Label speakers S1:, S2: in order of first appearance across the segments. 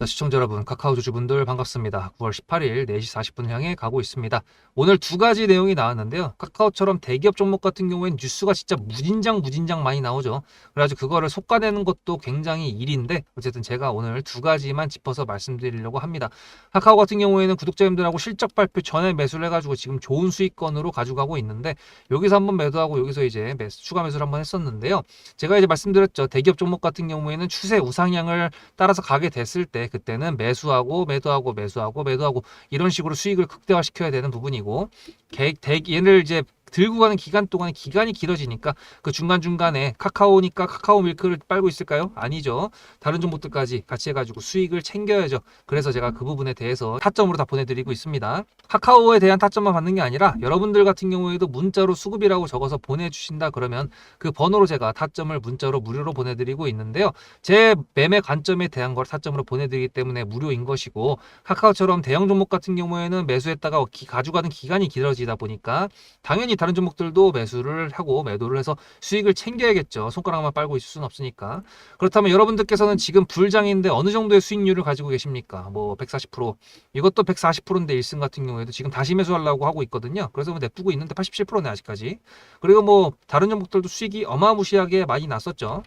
S1: 자, 시청자 여러분, 카카오 주주분들 반갑습니다. 9월 18일 4시 40분 향해 가고 있습니다. 오늘 두 가지 내용이 나왔는데요. 카카오처럼 대기업 종목 같은 경우에는 뉴스가 진짜 무진장 무진장 많이 나오죠. 그래가지고 그거를 속아내는 것도 굉장히 일인데 어쨌든 제가 오늘 두 가지만 짚어서 말씀드리려고 합니다. 카카오 같은 경우에는 구독자님들하고 실적 발표 전에 매수를 해가지고 지금 좋은 수익권으로 가져가고 있는데 여기서 한번 매도하고 여기서 이제 매수, 추가 매수를 한번 했었는데요. 제가 이제 말씀드렸죠. 대기업 종목 같은 경우에는 추세 우상향을 따라서 가게 됐을 때 그때는 매수하고 매도하고 매수하고 매도하고 이런 식으로 수익을 극대화시켜야 되는 부분이고 개, 대, 얘를 이제 들고 가는 기간 동안 기간이 길어지니까 그 중간중간에 카카오니까 카카오 밀크를 빨고 있을까요? 아니죠. 다른 종목들까지 같이 해가지고 수익을 챙겨야죠. 그래서 제가 그 부분에 대해서 타점으로 다 보내드리고 있습니다. 카카오에 대한 타점만 받는 게 아니라 여러분들 같은 경우에도 문자로 수급이라고 적어서 보내주신다 그러면 그 번호로 제가 타점을 문자로 무료로 보내드리고 있는데요. 제 매매 관점에 대한 걸 타점으로 보내드리기 때문에 무료인 것이고 카카오처럼 대형 종목 같은 경우에는 매수했다가 기- 가져가는 기간이 길어지다 보니까 당연히 다른 종목들도 매수를 하고 매도를 해서 수익을 챙겨야겠죠. 손가락만 빨고 있을 수는 없으니까. 그렇다면 여러분들께서는 지금 불장인데 어느 정도의 수익률을 가지고 계십니까? 뭐 140% 이것도 140%인데 1승 같은 경우에도 지금 다시 매수하려고 하고 있거든요. 그래서 뭐 냅두고 있는데 87%네 아직까지. 그리고 뭐 다른 종목들도 수익이 어마무시하게 많이 났었죠.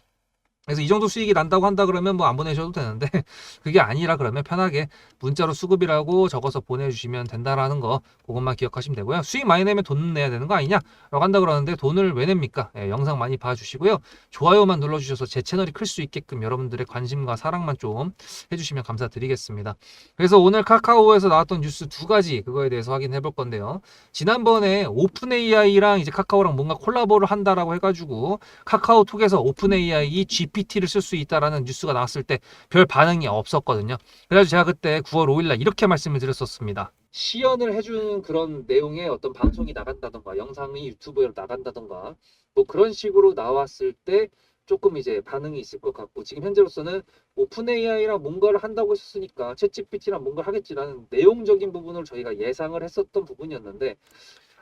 S1: 그래서 이 정도 수익이 난다고 한다 그러면 뭐 안 보내셔도 되는데 그게 아니라 그러면 편하게 문자로 수급이라고 적어서 보내주시면 된다라는 거 그것만 기억하시면 되고요. 수익 많이 내면 돈 내야 되는 거 아니냐라고 한다 그러는데 돈을 왜 냅니까? 예, 영상 많이 봐주시고요. 좋아요만 눌러주셔서 제 채널이 클 수 있게끔 여러분들의 관심과 사랑만 좀 해주시면 감사드리겠습니다. 그래서 오늘 카카오에서 나왔던 뉴스 두 가지 그거에 대해서 확인해 볼 건데요. 지난번에 오픈 AI랑 이제 카카오랑 뭔가 콜라보를 한다라고 해가지고 카카오톡에서 오픈 AI GPT를 쓸 수 있다라는 뉴스가 나왔을 때 별 반응이 없었거든요. 그래서 제가 그때 9월 5일 날 이렇게 말씀을 드렸었습니다. 시연을 해주는 그런 내용의 어떤 방송이 나간다던가 영상이 유튜브에 나간다던가 뭐 그런 식으로 나왔을 때 조금 이제 반응이 있을 것 같고 지금 현재로서는 오픈 AI랑 뭔가를 한다고 했었으니까 챗 GPT랑 뭔가를 하겠지라는 내용적인 부분을 저희가 예상을 했었던 부분이었는데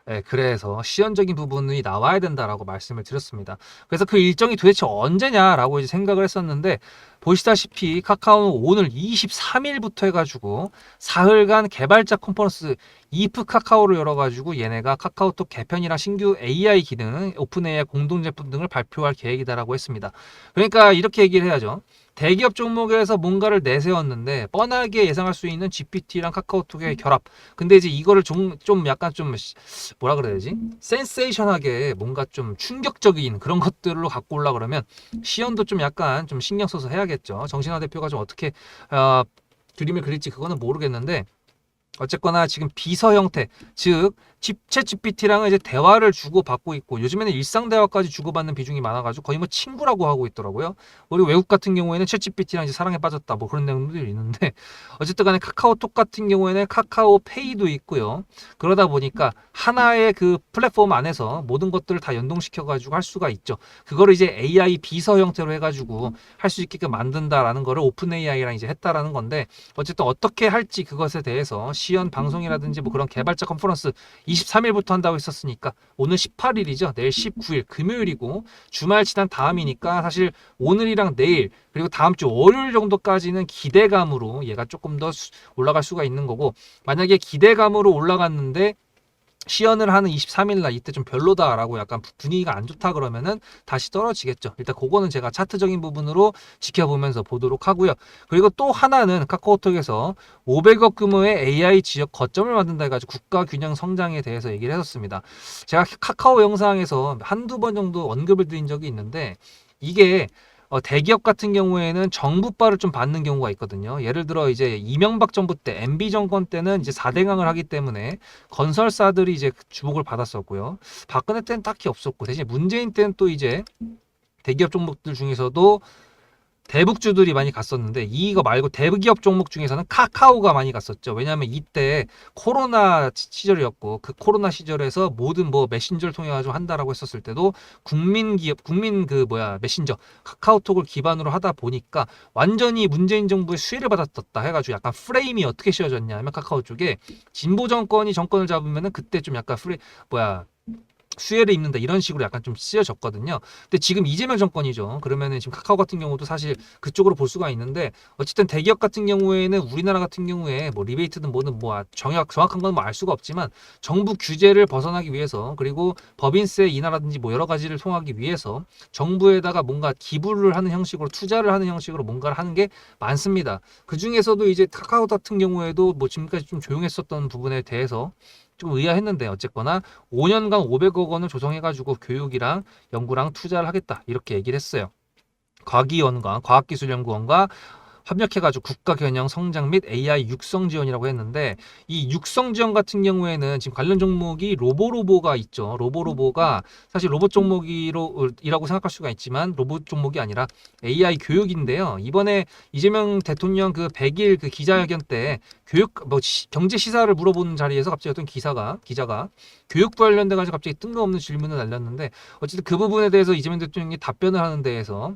S1: 네, 그래서 시연적인 부분이 나와야 된다라고 말씀을 드렸습니다. 그래서 그 일정이 도대체 언제냐라고 이제 생각을 했었는데 보시다시피 카카오는 오늘 23일부터 해가지고 사흘간 개발자 컨퍼런스 이프 카카오를 열어가지고 얘네가 카카오톡 개편이랑 신규 AI 기능, 오픈 AI 공동 제품 등을 발표할 계획이다라고 했습니다. 그러니까 이렇게 얘기를 해야죠. 대기업 종목에서 뭔가를 내세웠는데 뻔하게 예상할 수 있는 GPT랑 카카오톡의 결합. 근데 이제 이거를 좀, 좀 약간 좀 뭐라 그래야 되지? 센세이션하게 뭔가 좀 충격적인 그런 것들로 갖고 올라 그러면 시연도 좀 약간 좀 신경 써서 해야겠죠. 정신화 대표가 좀 어떻게 어, 그림을 그릴지 그거는 모르겠는데 어쨌거나 지금 비서 형태 즉 챗 GPT랑은 이제 대화를 주고 받고 있고 요즘에는 일상 대화까지 주고받는 비중이 많아가지고 거의 뭐 친구라고 하고 있더라고요. 그리고 외국 같은 경우에는 챗 GPT랑 이제 사랑에 빠졌다 뭐 그런 내용들이 있는데 어쨌든간에 카카오톡 같은 경우에는 카카오 페이도 있고요. 그러다 보니까 하나의 그 플랫폼 안에서 모든 것들을 다 연동시켜가지고 할 수가 있죠. 그거를 이제 AI 비서 형태로 해가지고 할 수 있게끔 만든다라는 거를 오픈 AI랑 이제 했다라는 건데 어쨌든 어떻게 할지 그것에 대해서 시연 방송이라든지 뭐 그런 개발자 컨퍼런스 23일부터 한다고 했었으니까 오늘 18일이죠. 내일 19일 금요일이고 주말 지난 다음이니까 사실 오늘이랑 내일 그리고 다음 주 월요일 정도까지는 기대감으로 얘가 조금 더 수- 올라갈 수가 있는 거고 만약에 기대감으로 올라갔는데 시연을 하는 23일 날 이때 좀 별로다라고 약간 부- 분위기가 안 좋다 그러면은 다시 떨어지겠죠. 일단 그거는 제가 차트적인 부분으로 지켜보면서 보도록 하고요. 그리고 또 하나는 카카오톡에서 500억 규모의 AI 지역 거점을 만든다 해가지고 국가 균형 성장에 대해서 얘기를 했었습니다. 제가 카카오 영상에서 한두 번 정도 언급을 드린 적이 있는데 이게 어, 대기업 같은 경우에는 정부바를 좀 받는 경우가 있거든요. 예를 들어 이제 이명박 정부 때 MB 정권 때는 이제 4대강을 하기 때문에 건설사들이 이제 주목을 받았었고요. 박근혜 때는 딱히 없었고 대신 문재인 때는 또 이제 대기업 종목들 중에서도 대북주들이 많이 갔었는데 이거 말고 대기업 종목 중에서는 카카오가 많이 갔었죠. 왜냐하면 이때 코로나 시절이었고 그 코로나 시절에서 모든 뭐 메신저를 통해 가지고 한다라고 했었을 때도 국민 기업 국민 그 뭐야 메신저 카카오톡을 기반으로 하다 보니까 완전히 문재인 정부의 수혜를 받았었다 해가지고 약간 프레임이 어떻게 씌워졌냐 하면 카카오 쪽에 진보 정권이 정권을 잡으면은 그때 좀 약간 프레 뭐야 수혜를 입는다 이런 식으로 약간 좀 쓰여졌거든요. 근데 지금 이재명 정권이죠. 그러면은 지금 카카오 같은 경우도 사실 그쪽으로 볼 수가 있는데 어쨌든 대기업 같은 경우에는 우리나라 같은 경우에 뭐 리베이트든 뭐든 뭐 정확 정확한 건 뭐 알 수가 없지만 정부 규제를 벗어나기 위해서 그리고 법인세 인하라든지 뭐 여러 가지를 통하기 위해서 정부에다가 뭔가 기부를 하는 형식으로 투자를 하는 형식으로 뭔가를 하는 게 많습니다. 그 중에서도 이제 카카오 같은 경우에도 뭐 지금까지 좀 조용했었던 부분에 대해서 좀 의아했는데 어쨌거나 5년간 500억 원을 조성해가지고 교육이랑 연구랑 투자를 하겠다 이렇게 얘기를 했어요. 과기원과 과학기술연구원과 협력해가지고 국가 겨냥 성장 및 AI 육성 지원이라고 했는데 이 육성 지원 같은 경우에는 지금 관련 종목이 로보로보가 있죠. 로보로보가 사실 로봇 종목이로 이라고 생각할 수가 있지만 로봇 종목이 아니라 AI 교육인데요. 이번에 이재명 대통령 그 100일 그 기자회견 때 교육 뭐 시- 경제 시사를 물어보는 자리에서 갑자기 어떤 기사가 기자가 교육부 관련돼 가지고 갑자기 뜬금없는 질문을 날렸는데 어쨌든 그 부분에 대해서 이재명 대통령이 답변을 하는 데에서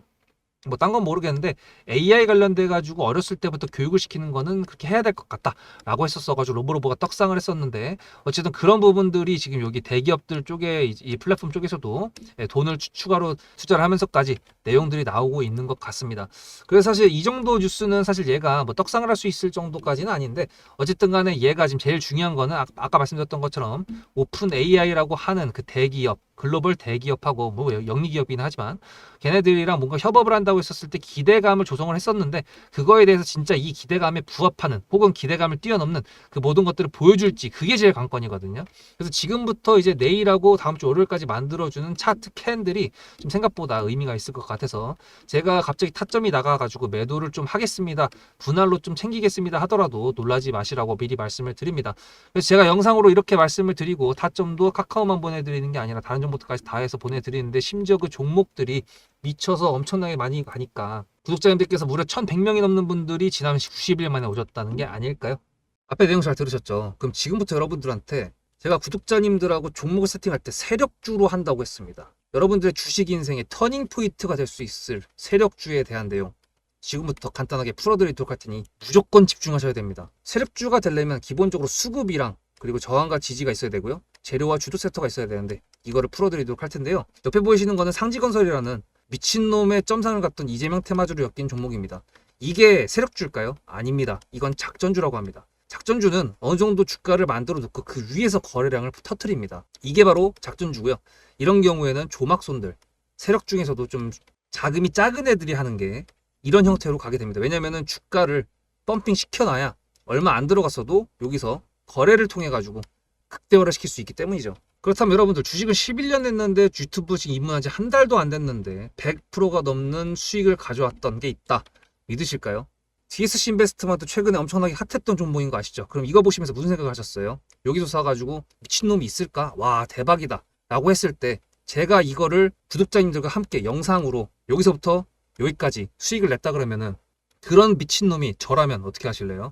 S1: 뭐 딴 건 모르겠는데 AI 관련돼 가지고 어렸을 때부터 교육을 시키는 거는 그렇게 해야 될 것 같다라고 했었어 가지고 로보로보가 떡상을 했었는데 어쨌든 그런 부분들이 지금 여기 대기업들 쪽에 이- 이 플랫폼 쪽에서도 예, 돈을 추- 추가로 투자를 하면서까지 내용들이 나오고 있는 것 같습니다. 그래서 사실 이 정도 뉴스는 사실 얘가 뭐 떡상을 할 수 있을 정도까지는 아닌데 어쨌든 간에 얘가 지금 제일 중요한 거는 아, 아까 말씀드렸던 것처럼 오픈 AI라고 하는 그 대기업 글로벌 대기업하고 뭐 영리기업이긴 하지만 걔네들이랑 뭔가 협업을 한다고 했었을 때 기대감을 조성을 했었는데 그거에 대해서 진짜 이 기대감에 부합하는 혹은 기대감을 뛰어넘는 그 모든 것들을 보여줄지 그게 제일 관건이거든요. 그래서 지금부터 이제 내일하고 다음 주 월요일까지 만들어주는 차트 캔들이 좀 생각보다 의미가 있을 것 같아서 제가 갑자기 타점이 나가가지고 매도를 좀 하겠습니다. 분할로 좀 챙기겠습니다 하더라도 놀라지 마시라고 미리 말씀을 드립니다. 그래서 제가 영상으로 이렇게 말씀을 드리고 타점도 카카오만 보내드리는 게 아니라 다른 정보들까지 다 해서 보내드리는데 심지어 그 종목들이 미쳐서 엄청나게 많이 가니까 구독자님들께서 무려 1100명이 넘는 분들이 지난 90일 만에 오셨다는 게 아닐까요? 앞에 내용 잘 들으셨죠? 그럼 지금부터 여러분들한테 제가 구독자님들하고 종목을 세팅할 때 세력주로 한다고 했습니다. 여러분들의 주식 인생의 터닝 포인트가 될 수 있을 세력주에 대한 내용 지금부터 간단하게 풀어드리도록 할 테니 무조건 집중하셔야 됩니다. 세력주가 되려면 기본적으로 수급이랑 그리고 저항과 지지가 있어야 되고요. 재료와 주도 섹터가 있어야 되는데 이거를 풀어드리도록 할 텐데요. 옆에 보이시는 거는 상지건설이라는 미친놈의 점상을 갖던 이재명 테마주를 엮인 종목입니다. 이게 세력주일까요? 아닙니다. 이건 작전주라고 합니다. 작전주는 어느 정도 주가를 만들어 놓고 그 위에서 거래량을 터트립니다. 이게 바로 작전주고요. 이런 경우에는 조막손들, 세력 중에서도 좀 자금이 작은 애들이 하는 게 이런 형태로 가게 됩니다. 왜냐면은 주가를 펌핑 시켜놔야 얼마 안 들어갔어도 여기서 거래를 통해 가지고 극대화를 시킬 수 있기 때문이죠. 그렇다면 여러분들 주식을 11년 했는데 유튜브 지금 입문한 지 한 달도 안 됐는데 100%가 넘는 수익을 가져왔던 게 있다. 믿으실까요? DSC 인베스트먼트 최근에 엄청나게 핫했던 종목인 거 아시죠? 그럼 이거 보시면서 무슨 생각을 하셨어요? 여기서 사가지고 미친놈이 있을까? 와 대박이다 라고 했을 때 제가 이거를 구독자님들과 함께 영상으로 여기서부터 여기까지 수익을 냈다 그러면은 그런 미친놈이 저라면 어떻게 하실래요?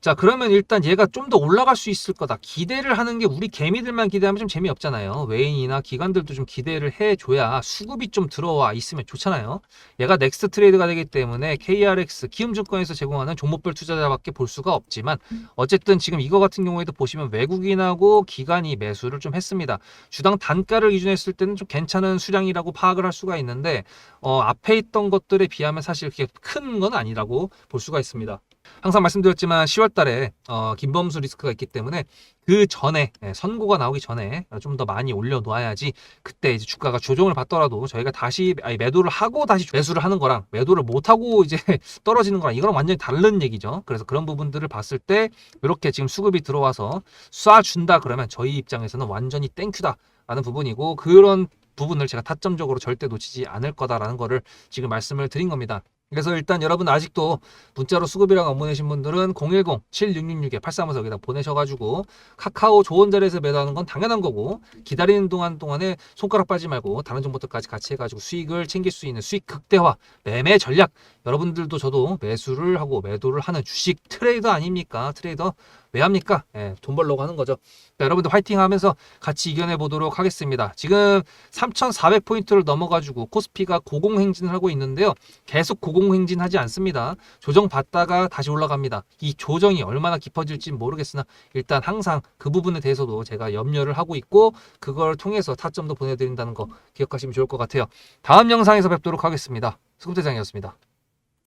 S1: 자 그러면 일단 얘가 좀 더 올라갈 수 있을 거다. 기대를 하는 게 우리 개미들만 기대하면 좀 재미없잖아요. 외인이나 기관들도 좀 기대를 해줘야 수급이 좀 들어와 있으면 좋잖아요. 얘가 넥스트 트레이드가 되기 때문에 KRX 기움증권에서 제공하는 종목별 투자자밖에 볼 수가 없지만 어쨌든 지금 이거 같은 경우에도 보시면 외국인하고 기관이 매수를 좀 했습니다. 주당 단가를 기준으로 했을 때는 좀 괜찮은 수량이라고 파악을 할 수가 있는데 어, 앞에 있던 것들에 비하면 사실 그게 큰 건 아니라고 볼 수가 있습니다 항상 말씀드렸지만 10월 달에 어, 김범수 리스크가 있기 때문에 그 전에 예, 선고가 나오기 전에 좀 더 많이 올려놓아야지 그때 이제 주가가 조정을 받더라도 저희가 다시 아니, 매도를 하고 다시 매수를 하는 거랑 매도를 못 하고 이제 떨어지는 거랑 이거랑 완전히 다른 얘기죠. 그래서 그런 부분들을 봤을 때 이렇게 지금 수급이 들어와서 쏴준다 그러면 저희 입장에서는 완전히 땡큐다 라는 부분이고 그런 부분을 제가 타점적으로 절대 놓치지 않을 거다라는 거를 지금 말씀을 드린 겁니다. 그래서 일단 여러분 아직도 문자로 수급이랑 업무 내신 분들은 010-7666-8354 여기다 보내셔가지고 카카오 좋은 자리에서 매도하는 건 당연한 거고 기다리는 동안 동안에 손가락 빠지 말고 다른 정보들까지 같이 해가지고 수익을 챙길 수 있는 수익 극대화 매매 전략. 여러분들도 저도 매수를 하고 매도를 하는 주식 트레이더 아닙니까? 트레이더 왜 합니까? 예, 돈 벌려고 하는 거죠. 자, 여러분들 화이팅 하면서 같이 이겨내 보도록 하겠습니다. 지금 3400포인트를 넘어가지고 코스피가 고공행진을 하고 있는데요. 계속 고공행진하지 않습니다. 조정 받다가 다시 올라갑니다. 이 조정이 얼마나 깊어질지 모르겠으나 일단 항상 그 부분에 대해서도 제가 염려를 하고 있고 그걸 통해서 타점도 보내드린다는 거 기억하시면 좋을 것 같아요. 다음 영상에서 뵙도록 하겠습니다. 수급대장이었습니다